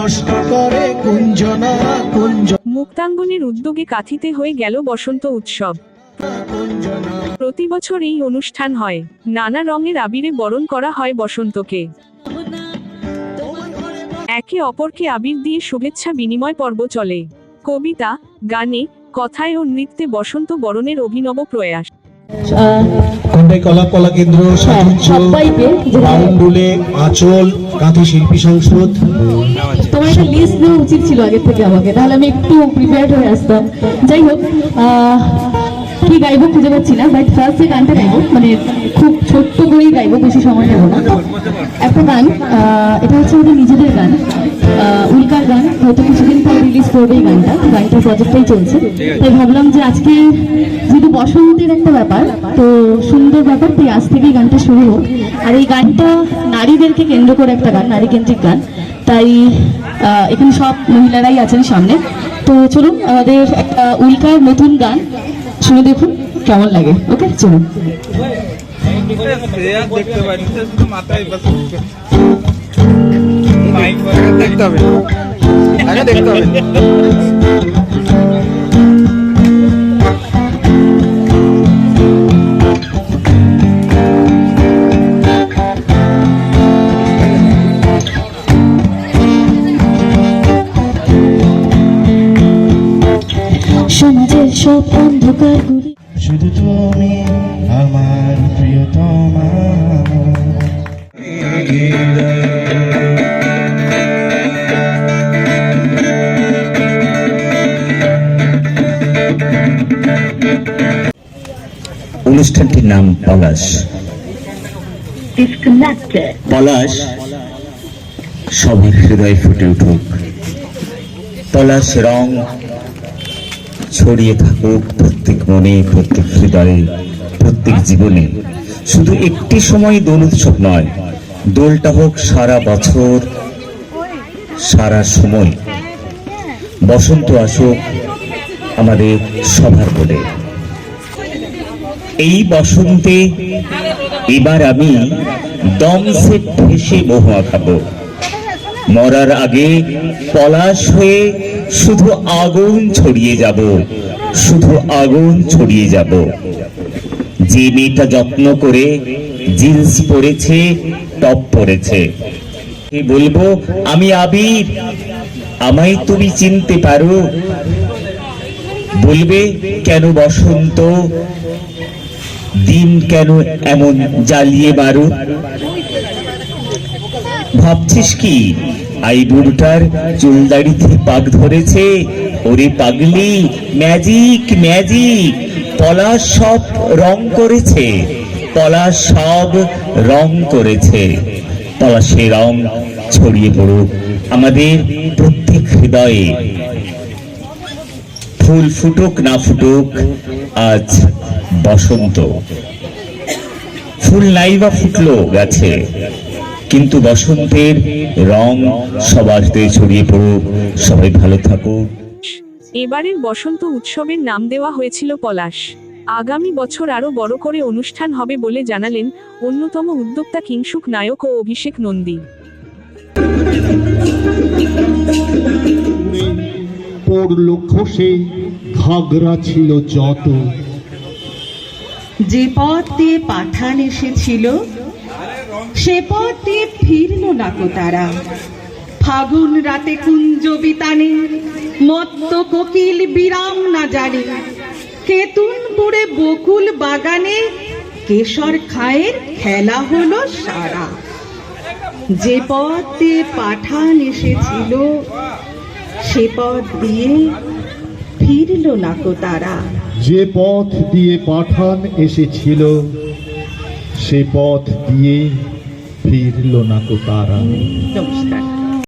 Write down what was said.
নষ্ট করে কুঞ্জনা কুঞ্জ মুক্তাঙ্গনের উদ্যোগে কাথিতে হয়ে গেল বসন্ত উৎসব। প্রতি বছর এই অনুষ্ঠান হয়। নানা রঙের আবিরে বরণ করা হয় বসন্তকে। একে অপরকে আবির দিয়ে শুভেচ্ছা বিনিময় পর্ব চলে। কবিতা গানে কথায় ও নৃত্যে বসন্ত বরণের অভিনব প্রয়াস। খন্ডাই কলা কলা কেন্দ্র সাহিত্য সবাইকে যেটা- বাউন্ডুলে আচল কাঁথি শিল্পী সংসদ। তোমার একটা লিস্ট দেওয়া উচিত ছিল আগের থেকে আমাকে তাহলে আমি একটু প্রিপেয়ার্ড হয়ে আসতাম। যাই হোক আহ, কি গাইবো খুঁজে পাচ্ছি না বাট ফার্স্ট গানটা গাইবো মানে খুব ছোট্ট করেই গাইবো, বেশি সময় নেব না। একটা গান এটা হচ্ছে আমাদের নিজেদের গান উল্কার গান, হয়তো কিছুদিন পর রিলিজ করবে এই গানটা গানটার প্রজেক্টটাই চলছে। তাই ভাবলাম যে আজকে যেহেতু বসন্তের একটা ব্যাপার, তো সুন্দর ব্যাপার, তাই আজ থেকেই গানটা শুরু হোক। আর এই গানটা নারীদেরকে কেন্দ্র করে একটা গান নারী কেন্দ্রিক গান। তাই এখানে সব মহিলারাই আছেন সামনে। তো চলুন, আমাদের একটা উল্কার নতুন গান শুনে দেখুন কেমন লাগে ওকে? চলুন। দেখতে পারি মাথায় বাস দেখতে হবে। দেখতে হবে। সব অন্ধকারগুলি শুধু তুমি আমার প্রিয়তমা। অনুষ্ঠানটির নাম পলাশ। পলাশ সবার হৃদয়ে ফুটে উঠুক। পলাশ রং ছড়িয়ে থাকুক প্রত্যেক মনে, প্রত্যেক হৃদয়ে, প্রত্যেক জীবনে। শুধু একটি সময় দোল উৎসব নয়, দোলটা হোক সারা বছর, সারা সময়। বসন্ত আসুক আমাদের সবার বলে। এই বসন্তে এবার আমি দমসে ভেসে মহুয়া খাব। মরার আগে পলাশ হয়ে শুধু আগুন ছড়িয়ে যাব, শুধু আগুন ছড়িয়ে যাব। যে মেয়েটা যত্ন করে জিন্স পরেছে, টপ পরেছে। বলব, আমি আবির। আমায় তুমি চিনতে পারো। বলবে, কেন বসন্ত? দিন কেন এমন জ্বালিয়ে মারু? ভাবছিস কি? আই বুড়োটার চুলদাড়িতে পাক ধরেছে। ওরে পাগলি ম্যাজিক ম্যাজিক পলাশ সব রং করেছে। পলাশ সব রং করেছে। পলাশে রং ছড়িয়ে পড়ুক আমাদের প্রত্যেক হৃদয়ে। ফুল ফুটুক না ফুটুক, আজ বসন্ত। ফুল নাই বা ফুটলো গাছে। কিন্তু বসন্তের রং সবার ছড়িয়ে পড়ুক সবাই ভালো থাকুক। এবারের বসন্ত উৎসবের নাম দেওয়া হয়েছিল পলাশ। আগামী বছর আরও বড় করে অনুষ্ঠান হবে বলে জানালেন অন্যতম উদ্যোক্তা কিংসুক নায়ক ও অভিষেক নন্দী। ঘাগরা ছিল যত। যে পথ দিয়ে পাঠান এসেছিল সে পথে ফিরল না কো তারা। ফাগুন রাতে কুঞ্জ বিতানে, মত্ত কোকিল বিরাম না জানে। কেতুনপুরে বকুল বাগানে, কেশর খায়ের খেলা হলো সারা। যে পথে পাঠান এসেছিল, সে পথ দিয়ে ফিরল না কো তারা। যে পথ দিয়ে পাঠান এসেছিল সে পথ দিয়ে ফিরল না তো তারা।